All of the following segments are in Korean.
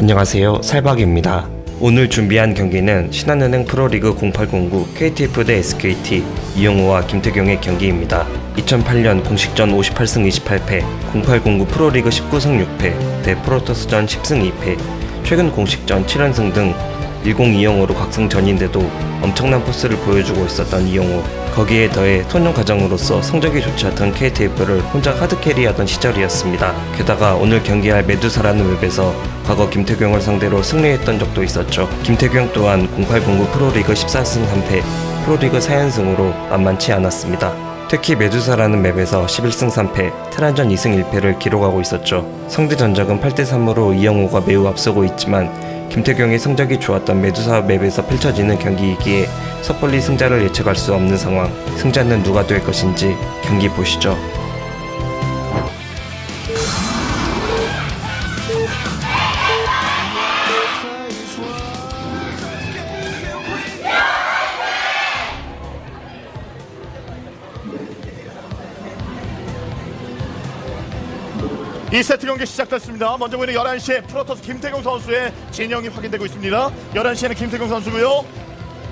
안녕하세요. 살박입니다. 오늘 준비한 경기는 신한은행 프로리그 0809 KTF 대 SKT 이영호와 김태경의 경기입니다. 2008년 공식전 58승 28패, 0809 프로리그 19승 6패, 대 프로토스전 10승 2패, 최근 공식전 7연승 등 1020으로 각성 전인데도 엄청난 포스를 보여주고 있었던 이영호 거기에 더해 소년 과정으로서 성적이 좋지 않던 KTF를 혼자 하드캐리하던 시절이었습니다. 게다가 오늘 경기할 메두사라는 웹에서 과거 김태경을 상대로 승리했던 적도 있었죠. 김태경 또한 0809 프로리그 14승 3패, 프로리그 4연승으로 만만치 않았습니다. 특히 메두사라는 맵에서 11승 3패, 테란전 2승 1패를 기록하고 있었죠. 상대 전적은 8대3으로 이영호가 매우 앞서고 있지만 김태경의 성적이 좋았던 메두사 맵에서 펼쳐지는 경기이기에 섣불리 승자를 예측할 수 없는 상황. 승자는 누가 될 것인지 경기 보시죠. 이세트 경기 시작됐습니다. 먼저 보이는 11시에 프로토스 김태경 선수의 진영이 확인되고 있습니다. 11시에는 김태경 선수고요.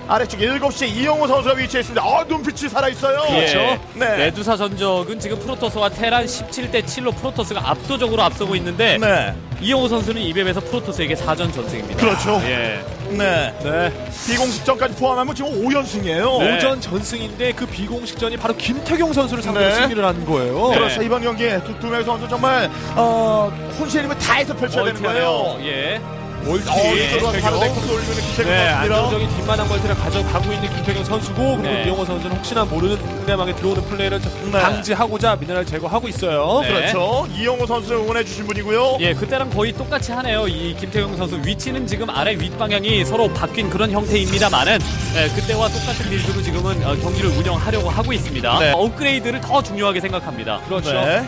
아래쪽 7시에 이영호 선수가 위치해 있습니다. 아, 눈빛이 살아있어요. 그렇죠. 네. 메두사 전적은 지금 프로토스와 테란 17대 7로 프로토스가 압도적으로 앞서고 있는데 네. 이영호 선수는 이 맵에서 프로토스에게 4전 전승입니다. 그렇죠. 예. 네. 네. 비공식전까지 포함하면 지금 5연승이에요. 네. 오전 전승인데 그 비공식전이 바로 김태경 선수를 상대로 네. 승리를 한 거예요. 네. 그렇죠. 이번 경기에 두, 두 명의 선수 정말 어, 혼신의 힘을 다해서 펼쳐야 되는 거예요. 예. 멀티. 어, 이쪽으로 와서 바로. 네코스 올리는 김태경 네, 선수입니다. 안정적인 뒷마당 멀티를 가져가고 있는 김태경 선수고 그리고 네. 이영호 선수는 혹시나 모르는 상대방에 들어오는 플레이를 좀 네. 방지하고자 미네랄 제거하고 있어요. 네. 그렇죠. 이영호 선수를 응원해 주신 분이고요. 예, 그때랑 거의 똑같이 하네요. 이 김태경 선수 위치는 지금 아래 윗방향이 서로 바뀐 그런 형태입니다만은 예, 그때와 똑같은 빌드로 지금은 어, 경기를 운영하려고 하고 있습니다. 네. 업그레이드를 더 중요하게 생각합니다. 그렇죠. 네.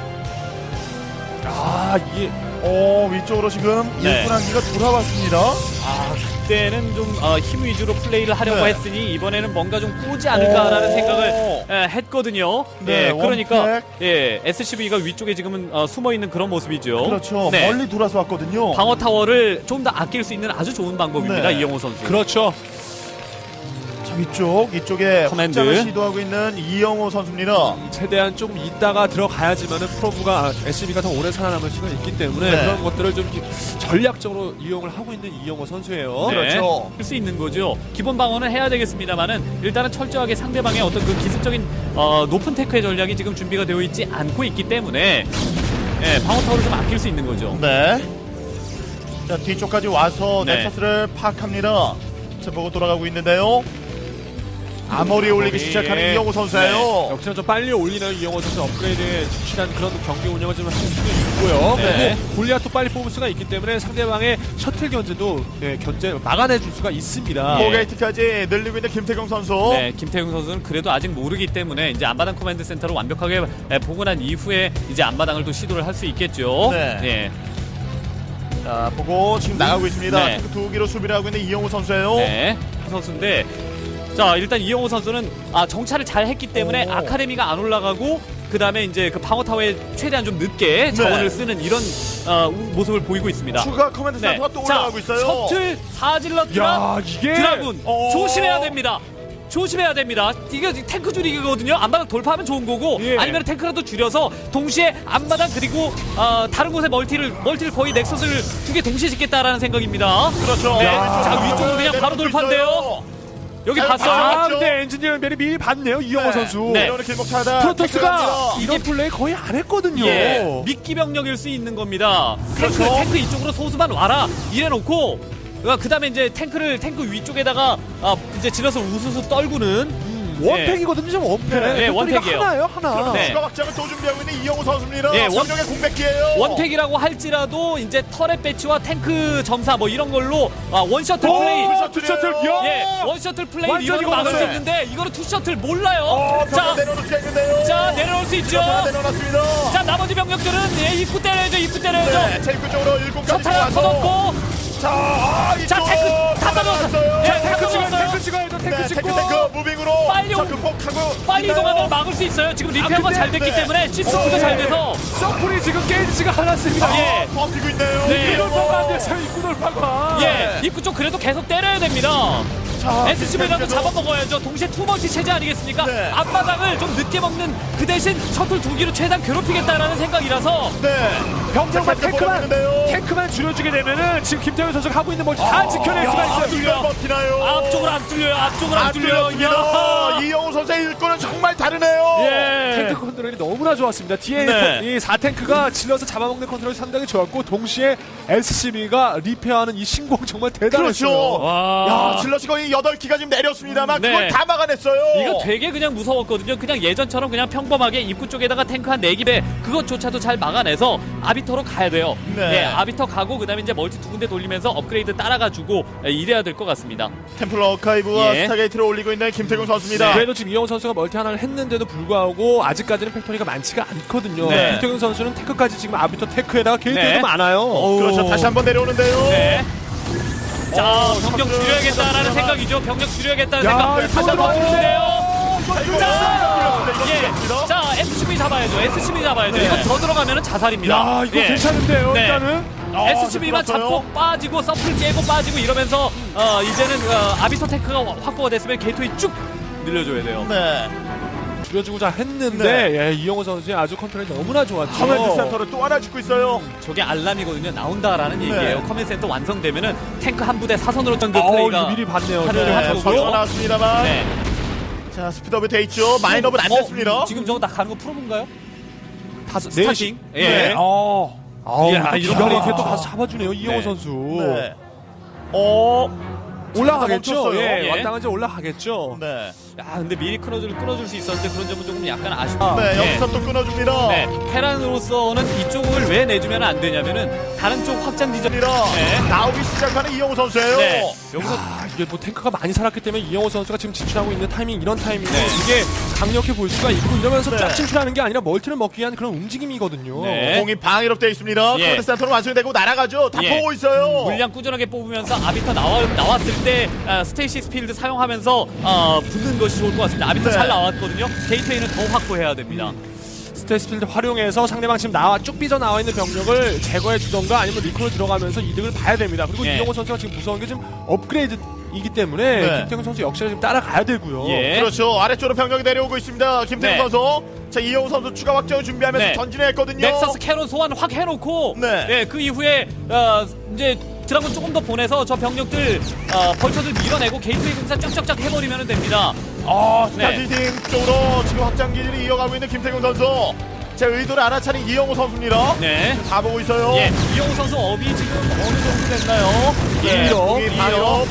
아, 이게 어, 위쪽으로 지금 네. 일꾼 한기가 돌아왔습니다. 아, 그때는 좀 어, 힘 위주로 플레이를 하려고 네. 했으니 이번에는 뭔가 좀 꾸지 않을까라는 오. 생각을 예, 했거든요. 네, 예, 그러니까 원팩. 예, SCV가 위쪽에 지금은 어, 숨어 있는 그런 모습이죠. 그렇죠. 네. 멀리 돌아서 왔거든요. 방어 타워를 좀 더 아낄 수 있는 아주 좋은 방법입니다. 네. 이영호 선수. 그렇죠. 자, 위쪽, 이쪽에 커맨드. 확장을 시도하고 있는 이영호 선수입니다. 최대한 좀 있다가 들어가야지만은 프로브가 아, SCB가 더 오래 살아남을 수가 있기 때문에 네. 그런 것들을 좀 이렇게 전략적으로 이용을 하고 있는 이영호 선수예요. 네. 그렇죠. 할 수 있는 거죠. 기본 방어는 해야 되겠습니다만은 일단은 철저하게 상대방의 어떤 그 기습적인 어, 높은 테크의 전략이 지금 준비가 되어 있지 않고 있기 때문에 예, 방어 타워를 좀 아낄 수 있는 거죠. 네. 자, 뒤쪽까지 와서 네. 넥서스를 파악합니다. 자, 보고 돌아가고 있는데요. 아머리 올리기 아머리. 시작하는 이영호 선수예요. 역시나 좀 빨리 올리는 이영호 선수 업그레이드에 충실한 그런 경기 운영을 좀 할 수도 있고요. 네. 그리고 골리앗도 빨리 뽑을 수가 있기 때문에 상대방의 셔틀 견제도 네, 견제 막아내 줄 수가 있습니다. 예. 포게이트까지 늘리고 있는 김태경 선수. 네, 김태형 선수는 그래도 아직 모르기 때문에 이제 앞마당 커맨드 센터를 완벽하게 예, 보고 난 이후에 이제 앞마당을 또 시도를 할 수 있겠죠. 네. 예. 자, 보고 지금 나가고 있습니다. 네. 두 기로 수비를 하고 있는 이영호 선수예요. 네. 선수인데 자 일단 이영호 선수는 아 정찰을 잘 했기 때문에 오. 아카데미가 안 올라가고 그 다음에 이제 그 방어 타워에 최대한 좀 늦게 자원을 쓰는 이런 어, 우- 모습을 보이고 있습니다. 추가 커맨드 네. 센터가 또 자, 올라가고 있어요. 셔틀 야, 이게 드라군 어. 조심해야 됩니다. 조심해야 됩니다. 이게 탱크 줄이기거든요. 앞마당 돌파하면 좋은 거고 예. 아니면 탱크라도 줄여서 동시에 앞마당 그리고 어, 다른 곳에 멀티를 멀티를 거의 넥서스를 두 개 동시에 짓겠다라는 생각입니다. 그렇죠. 네. 야, 자, 위쪽으로 그냥 바로 내려오고 돌파인데요. 여기 아, 봤어요. 아? 근데 엔지니어 멜이 미리 봤네요. 이영호 네. 선수. 네. 이러는 길목 차다. 프로토스가. 이런 플레이 거의 안 했거든요. 예, 미끼 병력일 수 있는 겁니다. 탱크, 그렇죠. 탱크 이쪽으로 소수만 와라. 이래놓고, 그 다음에 이제 탱크를, 탱크 위쪽에다가, 아, 이제 질러서 우수수 떨구는. 원팩이거든요, 지금 원팩. 네, 네, 원팩이에요. 하나예요, 하나. 네. 추가 확장을 또 준비하고 있는 이영호 선수입니다. 예, 원- 원정의 공백기예요. 원팩이라고 할지라도, 이제 터렛 배치와 탱크 점사 뭐 이런 걸로, 아, 원셔틀 오, 플레이. 투 셔틀, 야! 예, 원셔틀 플레이 완전히 이거는 막을 수. 있는데, 이거는 투셔틀 몰라요. 어, 자, 자, 내려놓을 수가 있는데요. 자, 내려올 수 있죠. 자, 내려놨습니다. 자, 나머지 병력들은, 예, 입구 때려야죠, 입구 때려야죠. 네, 제입구 쪽으로 일곱까지 셔틀. 터졌고, 자, 아, 자, 이쪽 탱크 다. 떨어졌어요. 예, 탱크 탱크 지금 죽었어요. 탱크 탱크 찍어야죠. 탱크 네, 찍고. 탱크 탱크 무빙으로 빨리 자, 오- 극복하고 빨리 있나요? 이동하면 막을 수 있어요. 지금 리페어가 아, 잘 근데- 됐기 네. 때문에 시스템도 어, 잘 네. 돼서 서플이 지금 깨지지가 않았습니다. 예. 아, 버티고 있네요. 네. 입구 돌파가 안 됐어요. 입구 돌파가. 예, 입구 쪽 그래도 계속 때려야 됩니다. 자, SCV라도 계속해서- 잡아먹어야죠. 동시에 투멀티 체제 아니겠습니까? 네. 앞마당을 좀 늦게 먹는 그 대신 셔틀 두 기로 최대한 괴롭히겠다라는 생각이라서 네. 병력만 자, 탱크만. 탱크만 줄여주게 되면은 지금 김태현 선수가 하고 있는 멀티 다 지켜낼 수가 있어요. 뚫려 버티나요? 앞쪽을 안 뚫려요. 앞쪽을 안안 뚫려요. 뚫렸습니다. 야. 이영호 선수의 일꾼은 정말 다르네요. 예. 탱크 컨트롤이 너무나 좋았습니다. 뒤에 네. 이 4탱크가 질러서 잡아먹는 컨트롤이 상당히 좋았고 동시에 SCB가 리페어하는 이 신공 정말 대단했어요. 그렇죠. 와. 야, 질럿이 거의 8기가 지금 내렸습니다만 네. 그걸 다 막아냈어요. 이거 되게 그냥 무서웠거든요. 그냥 예전처럼 그냥 평범하게 입구 쪽에다가 탱크 한 4기 배 그것조차도 잘 막아내서 아비 터로 가야 돼요. 네. 예, 아비터 가고 그다음에 이제 멀티 두 군데 돌리면서 업그레이드 따라가지고 예, 이래야 될 것 같습니다. 템플러 어카이브와 예. 스타게이트를 올리고 있는 김태경 선수입니다. 그래도 지금 이영호 선수가 멀티 하나를 했는데도 불구하고 아직까지는 팩토리가 많지가 않거든요. 네. 김태균 선수는 테크까지 지금 아비터 테크에다가 게이트도 네. 많아요. 그렇죠. 다시 한번 내려오는데요. 네. 자, 어, 병력 선수, 줄여야겠다라는 선수가- 생각이죠. 병력 줄여야겠다는 야, 생각. 다시 한번 들어가요. 보는데요. 자, 이거 자, 잡아야죠. SCV 잡아야죠. 네. 이거 더 들어가면 자살입니다. 야 이거 예. 괜찮은데요. 네. 일단은 어, SCV만 들어갔어요. 잡고 빠지고 서플 깨고 빠지고 이러면서 어, 이제는 어, 아비터 테크가 확보가 됐으면 게이트웨이 쭉 늘려줘야 돼요. 네. 줄여주고자 했는데 네. 예, 이영호 선수의 아주 컨트롤이 너무나 좋았죠. 커맨드 센터를 또 하나 짓고 있어요. 저게 알람이거든요. 나온다라는 네. 얘기예요. 커맨 센터 완성되면은 탱크 한 부대 사선으로 어, 플레이가 미리 봤네요. 네. 전투가 나왔습니다만. 네. 자, 스피드업이 돼 있죠. 마인업은 안 어, 됐습니다. 지금 저거 다 가는 거 프로인가요? 다섯 스타팅. 네. 예. 네. 어. 아우, 이야, 이거 이런 기가 거. 막히게 또 가서 잡아주네요. 이영호 네. 선수. 네. 어, 올라가겠죠. 멈췄어요. 예, 예. 왔다 가지 올라가겠죠. 네. 야, 근데 미리 끊어줄 끊어줄 수 있었는데 그런 점은 조금 약간 아쉽다. 네, 여기서 또 끊어줍니다. 네, 테란으로서는 이쪽을 왜 내주면 안 되냐면은 다른 쪽 확장 디저. 니다 네. 나오기 시작하는 이영호 선수예요. 네. 여기서 아, 이게 뭐 탱크가 많이 살았기 때문에 이영호 선수가 지금 진출하고 있는 타이밍 이런 타이밍에 네. 이게 강력해 보일 수가 있고 이러면서 네. 쫙 진출하는 게 아니라 멀티를 먹기 위한 그런 움직임이거든요. 네. 공이 방위로 되어 있습니다. 예. 커맨드 센터는 완성이 되고 날아가죠. 다 예. 보고 있어요. 물량 꾸준하게 뽑으면서 아비터 나와, 나왔을 때 아, 스테이시 스 필드 사용하면서 아, 붙는 것이 좋을 것 같습니다. 아비터 네. 잘 나왔거든요. 게이트웨이는 더 확보해야 됩니다. 스테이스필드 활용해서 상대방 지금 나와 쭉 삐져 나와 있는 병력을 제거해 주던가 아니면 리콜로 들어가면서 이득을 봐야 됩니다. 그리고 예. 이영호 선수가 지금 무서운 게 지금 업그레이드이기 때문에 네. 김태형 선수 역시나 지금 따라가야 되고요. 예. 그렇죠. 아래쪽으로 병력이 내려오고 있습니다. 김태균 네. 선수. 자, 이영호 선수 추가 확정을 준비하면서 네. 전진했거든요. 넥서스 캐논 소환 확 해놓고 네. 예, 그 이후에 어, 이제 드라곤 조금 더 보내서 저 병력들 어, 벌처들 밀어내고 게이트웨이 공사 쫙쫙쫙 해버리면 됩니다. 아, 네. 스타디딩 쪽으로 지금 확장 기지를 이어가고 있는 김태균 선수. 제 의도를 알아차린 이영호 선수입니다. 네. 다 보고 있어요. 예, 이영호 선수 업이 지금 어느 정도 됐나요? 네, 이로, 공이 이로. 방위로.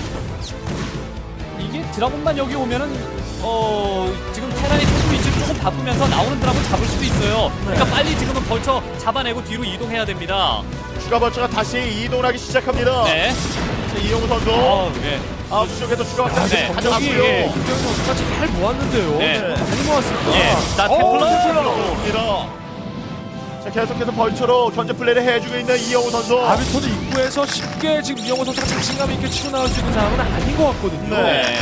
이게 드라곤만 여기 오면은 어 지금 테란이 탱크 위치를 조금 바꾸면서 나오는 드라곤 잡을 수도 있어요. 그러니까 빨리 지금은 벌쳐 잡아내고 뒤로 이동해야 됩니다. 추가 벌처가 다시 이동하기 시작합니다. 네. 자, 이영호 선수. 어, 네. 아, 수쪽에도 추가 확장 네. 가져갔고요. 예, 김태형 선수가 잘 모았는데요. 네. 많이 모았습니다. 예. 자, 어, 템플러 템플러. 자, 계속해서 벌처로 견제 플레이를 해주고 있는 이영호 선수. 아비토도 입구에서 쉽게 지금 이영호 선수가 자신감 있게 치고 나올 수 있는 상황은 아닌 것 같거든요. 네.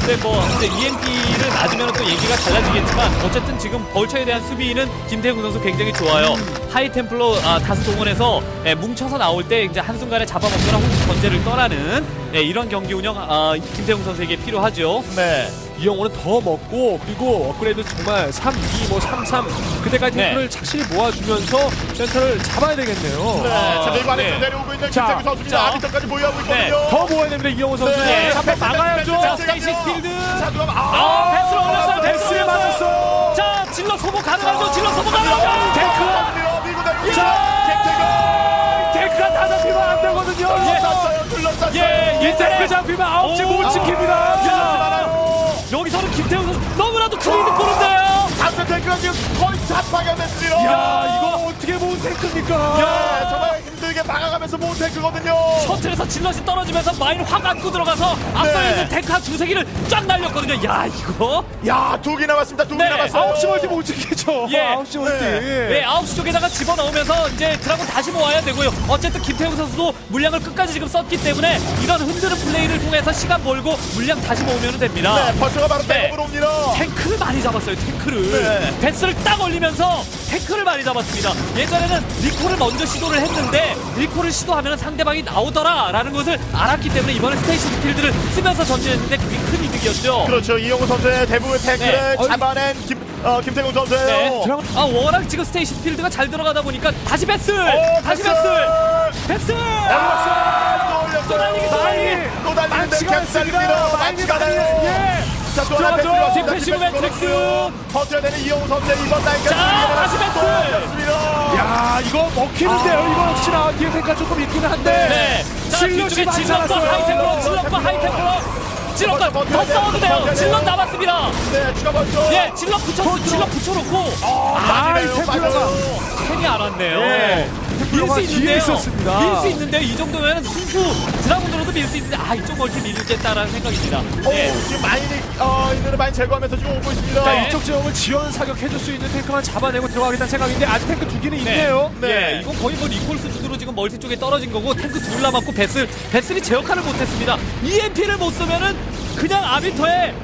근데 뭐 이제 EMP를 맞으면 또 얘기가 달라지겠지만 어쨌든 지금 벌처에 대한 수비는 김태훈 선수 굉장히 좋아요. 하이 템플러 아, 다수 동원해서 예, 뭉쳐서 나올 때 이제 한 순간에 잡아먹거나 혹은 전제를 떠나는 예, 이런 경기 운영 아, 김태훈 선수에게 필요하죠. 네. 이영호는 더 먹고 그리고 업그레이드 정말 3, 2, 뭐 3, 3 그때까지 네. 탱크를 착실히 모아주면서 센터를 잡아야 되겠네요. 네. 자, 밀고 안에 네. 내려오고 있는 자, 김태균 선수입니다. 자. 아비터까지 보유하고 네. 있거든요. 더 모아야 됩니다 이영호 선수. 네. 잡혀 막아야죠. 자, 스테이시 스필드. 자, 누가 아, 패스로 올렸어요. 패스에. 맞았어. 자, 질러 소모 가능하죠. 질러 소모 가능하죠. 달리고 자, 탱크가 다 잡히면 안 되거든요. 둘러쌌어요. 둘러쌌어요. 예, 이 탱크 잡히면 아홉 시 오. 못 지킵니다. 자, 여기서는 김태훈 선수 너무나도 클리드 보는데요. 다 다수 탱크가 지금 거의 다 파괴됐습니다. 야 이거 어떻게 본 탱크입니까? 네, 정말 힘들게 막아가면서 모은 탱크거든요. 셔틀에서 질럿이 떨어지면서 마인 확 안고 들어가서 앞서 네. 있는 탱크 한 두세 개를 쫙 날렸거든요. 야 이거 야, 두 개 남았습니다. 두 개 네, 남았어요. 아홉 시 멀티 못 찍겠죠. 예. 아홉 시 멀티. 네, 9시 쪽에다가 집어넣으면서 이제 드라곤 다시 모아야 되고요. 어쨌든 김태형 선수도 물량을 끝까지 지금 썼기 때문에 이런 흔드는 플레이를 통해서 시간 벌고 물량 다시 모으면 됩니다. 네, 벌써가 바로 네. 백업으로 옵니다. 탱크를 많이 잡았어요, 탱크를. 네. 베스를 딱 올리면서 탱크를 많이 잡았습니다. 예전에는 리콜을 먼저 시도를 했는데 리콜을 시도하면 상대방이 나오더라라는 것을 알았기 때문에 이번에 스테이션 스킬들을 쓰면서 전진했는데 그게 큰 이득이었죠. 그렇죠. 이용호 선수의 대부분 탱크를 네. 잡아낸 김, 어, 김태경 선수예요. 네. 아 워낙 지금 스테이시 필드가 잘 들어가다 보니까 다시 베스, 오, 다시 베스! 베스, 베스. 또 올렸어요. 또 달리기, 또 달리기. 또 달리는데. 만치가 많이, 나요. 예. 자, 또 하나 들어가죠. 패스가 왔습니다. 디펜시브 매트릭스. 걸었고요. 버텨야 되는 이용호 선수의 이번 라인까지. 자, 다시. 습니다 야 이거 먹히는데요. 이거 역시나 뒤에 탱크가 조금 있기는 한데. 네. 자 실력이 뒤쪽에 많이 질럿과 살았어요. 하이템플러, 질럿과 하이템플러. 질럿과 버텨야 더 돼요. 싸워도 돼요. 버텨야 질럿 돼요. 남았습니다. 네, 추가 번쩍. 예, 질럿 붙였어, 질럿 붙여놓고 아, 빠지네요, 템플러가. 템이 안 왔네요. 네. 밀 템플러가 수 뒤에 있는데요. 있었습니다. 밀 수 있는데요. 이 정도면 순수 드라군으로도 밀 수 있는데 아 이쪽 멀티 밀겠다라는 생각입니다. 오, 네. 지금 마인이 어, 있는 마인 제거하면서 지금 오고 있습니다. 자, 네. 이쪽 지역을 지원 사격해줄 수 있는 탱크만 잡아내고 들어가겠다는 생각인데 아직 탱크 두 개는 있네요. 네. 예, 이건 거의 뭐 리콜 수준으로 지금 멀티 쪽에 떨어진 거고 탱크 둘 남았고 베슬 베슬이 제 역할을 못했습니다. EMP를 못 쏘면은 그냥 아비터에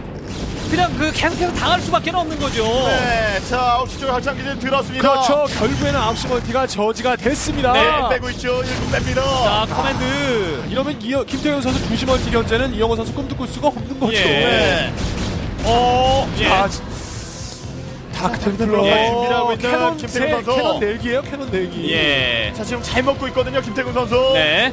그냥 그 계속해서 당할 수밖에 없는 거죠. 네, 자, 9시 쪽 확장 기준 들었습니다. 그렇죠. 결국에는 9시 멀티가 저지가 됐습니다. 네. 빼고 있죠. 1분 뺍니다. 자 커맨드. 이러면 이, 김태형 선수 2시 멀티 견제는 이영호 선수 꿈도 꿀 수가 없는 거죠. 예. 네. 어, 예. 아, 지- 다크 템플러. 예, 준비하고 있는 캐논 세- 선수. 캐논 넬기예요. 캐논 넬기. 예. 자, 지금 잘 먹고 있거든요. 김태균 선수. 네.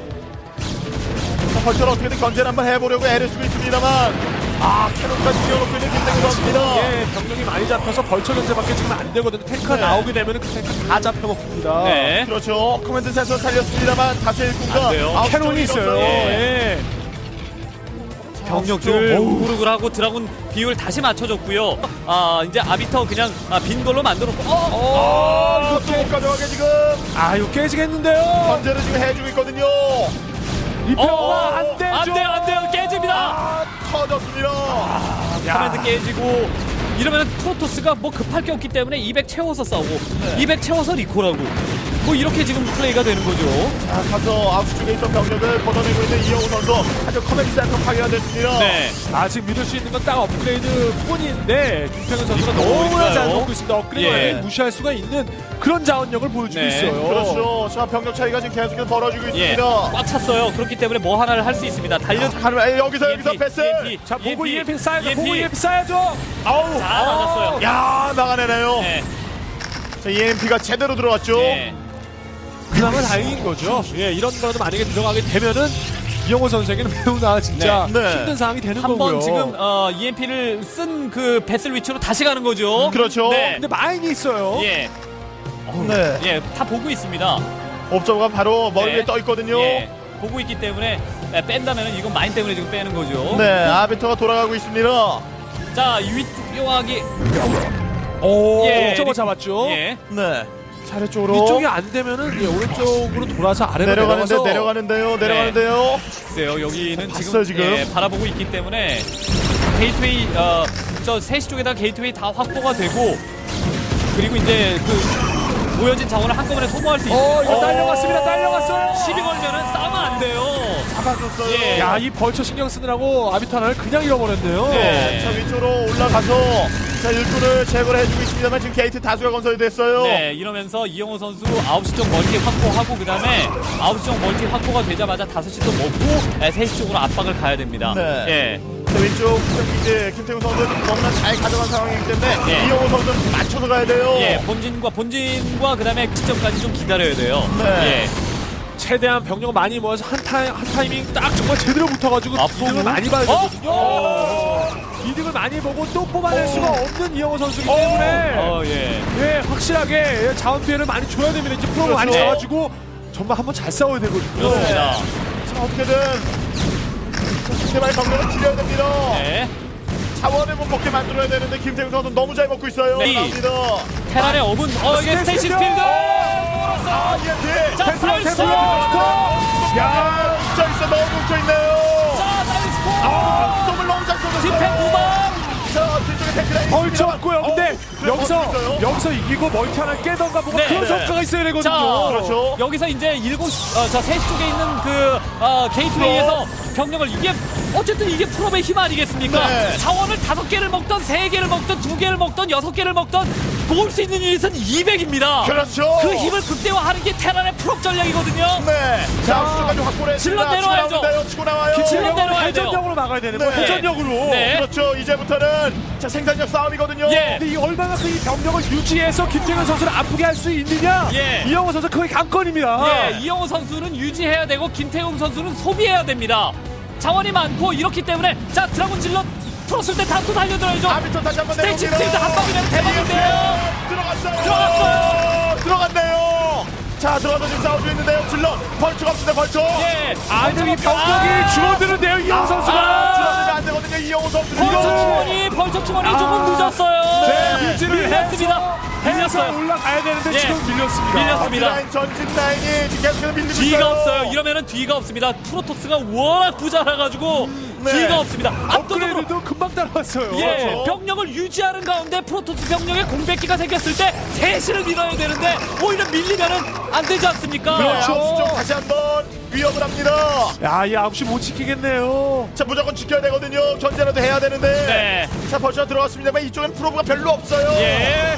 자, 벌처를 어떻게든 견제를 한번 해보려고 애를 쓰고 있습니다만. 아, 캐논까지 지어놓고 있는 김태균 선수입니다. 예, 병력이 많이 잡혀서 벌처 견제밖에 지금 안 되거든요. 탱크가 네. 나오게 되면 그 탱크 다 잡혀먹습니다. 네. 그렇죠. 커맨드 센서 살렸습니다만 다시 일꾼과 안 돼요. 아홉 캐논이 있어요. 없어요. 예. 병력들 어우. 무르을 하고 드라군 비율 다시 맞춰줬고요. 아 이제 아비터 그냥 아, 빈 걸로 만들어놓고 어, 아, 이것도 못 가져가게 지금 아, 이거 깨지겠는데요. 견제를 지금 해주고 있거든요. 리페어가 안 되죠. 어, 안 돼요 안 돼요 깨집니다. 아, 터졌습니다. 커맨드 깨지고 이러면 프로토스가 뭐 급할 게 없기 때문에 200 채워서 싸우고 200 채워서 리콜하고 뭐 이렇게 지금 플레이가 되는 거죠. 자, 가서 아홉 쪽에 있던 병력을 걷어내고 있는 이영호 선수. 하지만 커맨드 센터 파괴가 됐습니다. 네. 아직 믿을 수 있는 건 딱 업그레이드 뿐인데 김태현 선수가 너무나. 잘 먹고 있습니다. 업그레이드가 예. 무시할 수가 있는 그런 자원력을 보여주고 네, 있어요. 그렇죠. 자, 병력 차이가 지금 계속해서 벌어지고 예. 있습니다. 꽉 찼어요. 그렇기 때문에 뭐 하나를 할 수 있습니다. 달려 가는 에, 여기서 여기서 패스. 자, 보고 EMP 쌓야죠. EMP. 보고 EMP 쌓야죠. 아우. 자 맞았어요. 야, 나가내네요. 네. 자, EMP가 제대로 들어왔죠. 네. 그나마 다행인 거죠. 예, 이런 거라도 만약에 들어가게 되면은 이영호 선수에게는 매우 나 진짜 네. 네. 힘든 상황이 되는 한 거고요. 번 지금 어, EMP를 쓴그 베슬 위치로 다시 가는 거죠. 그렇죠. 네. 근데 마인이 있어요. 예. 네. 예, 다 보고 있습니다. 옵저버가 바로 머리 네. 위에 떠 있거든요. 예. 보고 있기 때문에 예, 뺀다면은 이건 마인 때문에 지금 빼는 거죠. 네, 아비터가 돌아가고 있습니다. 자, 위쪽이 오, 예, 저거 리- 잡았죠. 예. 네. 차례 쪽으로 이쪽이 안 되면은 예, 오른쪽으로 돌아서 아래로 내려가는데 내려가서 내려가는데요. 내려가는데요. 글쎄요, 여기는 봤어요, 지금, 지금? 예, 바라보고 있기 때문에 게이트웨이 어, 저 3시 쪽에다 게이트웨이 다 확보가 되고 그리고 이제 그 모여진 자원을 한꺼번에 소모할 수 있어요. 어, 이거 딸려갔습니다. 딸려갔어요. 시비 걸면은 싸우면 안 돼요. 잡아줬어요. 예. 야, 이 벌처 신경 쓰느라고 아비터 하나를 그냥 잃어버렸네요. 네. 자 위쪽으로 올라가서 자 일꾼을 제거를 해주고 있습니다만 지금 게이트 다수가 건설이 됐어요. 네, 이러면서 이영호 선수 9시 쪽 멀티 확보하고 그다음에 9시 쪽 멀티 확보가 되자마자 5시 또 먹고 에, 3시 쪽으로 압박을 가야 됩니다. 네. 예. 자 왼쪽 이제 김태훈 선수는 너무나 잘 가져간 상황이기 때문에 예. 이영호 선수는 맞춰서 가야 돼요. 예, 본진과 본진과 그다음에 그 시점까지 좀 기다려야 돼요. 네. 최대한 병력을 많이 모아서 한, 타이, 한 타이밍 딱 정말 제대로 붙어가지고 앞으로? 이득을 많이 봐야 어? 되거든요. 이득을 많이 보고 또 뽑아낼 수가 없는 이영호 선수이기 때문에 예. 어, 예. 예, 확실하게 자원 피해를 많이 줘야 됩니다. 이제 프로가 많이 그렇죠. 잡아주고 정말 한번 잘 싸워야 되거든요. 그렇습니다. 자 어떻게든 자 상대방의 병력을 줄여야 됩니다. 네. 자원을 못 먹게 만들어야 되는데 김태균 선수 너무 잘 먹고 있어요. 네. 나옵니다. 테란의 업은 어 이게 스테이시 스피드! 스필드. 아, 이한테. 자, 사이스. 야, 뭉쳐 있어, 너무 뭉쳐 있네요. 자, 사이스코. 아, 똥을 너무 잘 쏘셨어요. 디펜 두 방. 자, 뒤쪽에 태클라인 벌쳐 왔고요. 근데 어, 그래, 여기서? 여기서 이기고 멀티 하나 깨던가 뭔가 네. 그런 네. 성과가 있어야 되거든요. 자, 그렇죠. 여기서 이제 일곱 어, 저 3시 쪽에 있는 그 어, 게이트웨이에서 병력을 이게 어쨌든 이게 프로의 힘 아니겠습니까? 네. 자원을 다섯 개를 먹던 세 개를 먹던 두 개를 먹던 여섯 개를 먹던 모을 수 있는 유닛은 200입니다. 그렇죠. 그 힘을 극대화하는 게 테란의 프로 전략이거든요. 네. 자, 수까지 확보를 질러 했습니다. 내려와야죠. 치고 나오는데요. 치고 나와요. 질러 내려와야 돼요. 회전력으로 막아야 되는 네. 거 회전력으로. 네. 그렇죠. 이제부터는 자 생산력 싸움이거든요. 예. 근데 이 얼마나 그이 병력을 유지해서 김태균 선수를 아프게 할 수 있느냐? 예. 이영호 선수 그게 관건입니다. 예, 이영호 선수는 유지해야 되고 김태용 선수는 소비해야 됩니다. 자원이 많고 이렇기 때문에 자 드라곤 질러 풀었을 때 다또 달려들어야죠. 아비터 다시 한번 스테이치 내려옵니다. 스피드 한 방이면 대박인데요. 들어갔어요. 들어갔어요. 들어갔네요. 자, 들어가서 지금 싸우고 있는데요. 질러 벌초가 없습니다. 벌초. 예. 아, 근데 이 병력이 아. 줄어드는데요, 이영호 선수가. 아. 들어가면 안 되거든요. 이영호 선수. 벌처. 충원이 벌처 아. 조금 늦었어요. 네, 유지를 밀렸습니다. 해서 밀렸어요. 올라가야 되는데 예. 지금 밀렸습니다. 밀렸습니다. 라인 전진 라인이 지금 계속해서 밀리고 뒤가 있어요. 없어요. 이러면은 뒤가 없습니다. 프로토스가 워낙 부자라 가지고 네. 뒤가 없습니다. 압도적으로 업그레이드도 금방 따라왔어요. 예, 그렇죠. 병력을 유지하는 가운데 프로토스 병력에 공백기가 생겼을 때 셋을 밀어야 되는데 오히려 밀리면은 안 되지 않습니까? 네, 그렇죠. 아홉 시 쪽 다시 한번 위협을 합니다. 야, 이 9시 못 지키겠네요. 자, 무조건 지켜야 되거든요. 견제라도 해야 되는데. 네. 자, 벌써 들어갔습니다만 이쪽엔 프로브가 별로 없어요. 예.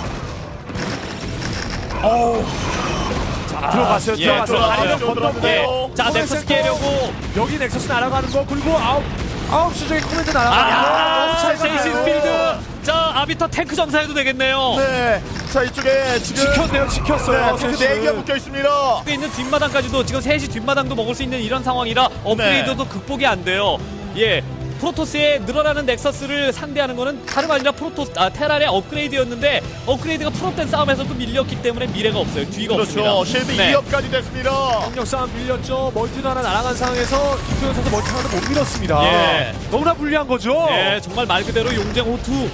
들어갔어요. 예, 들어갔어요. 들어갔어요. 아래로 건너는데요. 예. 자, 넥서스 깨려고 여기 넥서스 날아가는 거 그리고 아홉 아홉 시 쪽에 코멘트 날아가는 아, 갔네요. 스필드. 자, 아비터 탱크 점사해도 되겠네요. 네. 자, 이쪽에 지금 지켰네요. 지켰어요. 네, 지금 셋을. 네 개가 묶여 있습니다. 여기 있는 뒷마당까지도 지금 셋이 뒷마당도 먹을 수 있는 이런 상황이라 업그레이드도 극복이 안 돼요. 예. 프로토스의 늘어나는 넥서스를 상대하는 거는 다름 아니라 프로토스 아 테란의 업그레이드였는데 업그레이드가 프로텐 싸움에서 또 밀렸기 때문에 미래가 없어요. 뒤가 그렇죠. 없습니다. 실드 네. 2업까지 됐습니다. 병력 싸움 밀렸죠. 멀티도 하나 날아간 상황에서 김태현 선수 멀티 하나도 못 밀었습니다. 예. 너무나 불리한 거죠. 예, 정말 말 그대로 용쟁 호투.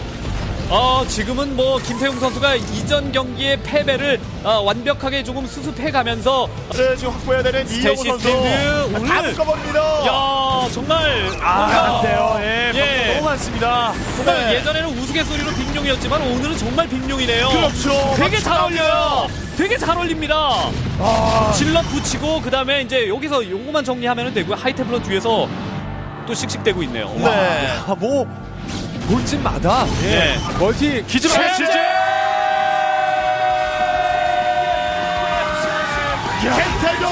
어, 지금은 뭐 김태용 선수가 이전 경기의 패배를 어, 완벽하게 조금 수습해 가면서 네, 지금 확보해야 되는 이영호 선수. 스필드 다 오늘 묶어버립니다. 야, 정말 아, 뭔가 안 돼요. 예. 예. 너무 많습니다. 정말 네. 예전에는 우스갯소리로 빅룡이었지만 오늘은 정말 빅룡이네요. 그렇죠. 되게 막잘 어울려요. 되게 잘 어울립니다. 아, 질럿 붙이고 그다음에 이제 여기서 요거만 정리하면 되고요. 하이테블러 뒤에서 또 씩씩대고 있네요. 네. 아, 뭐 본진마다 예. 네. 멀티 기준 최재! ken태경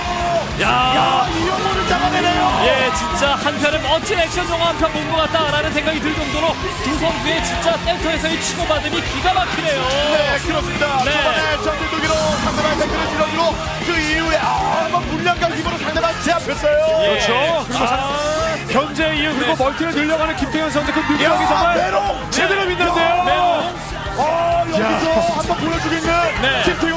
야, 야, 이영호를 잡아내네요. 예, 진짜 한편의 멋진 액션 영화 한 편 본 것 같다라는 생각이 들 정도로 두 선수의 진짜 센터에서의 치고받음이 기가 막히네요. 네, 그렇습니다. 네. 초반에 정밀두기로 상대방 태클을 밀어주고 그 이후에 아, 뭐 물량과 힘으로 상대방 제압했어요. 예. 그렇죠. 그리고 아, 현재 이후 그리고 네. 멀티를 늘려가는 김태현 선수 그 능력이 야, 정말 메롱! 제대로 네. 믿는데요. 메롱. 아, 여기서 한번 보여주고 있는 네. 김태용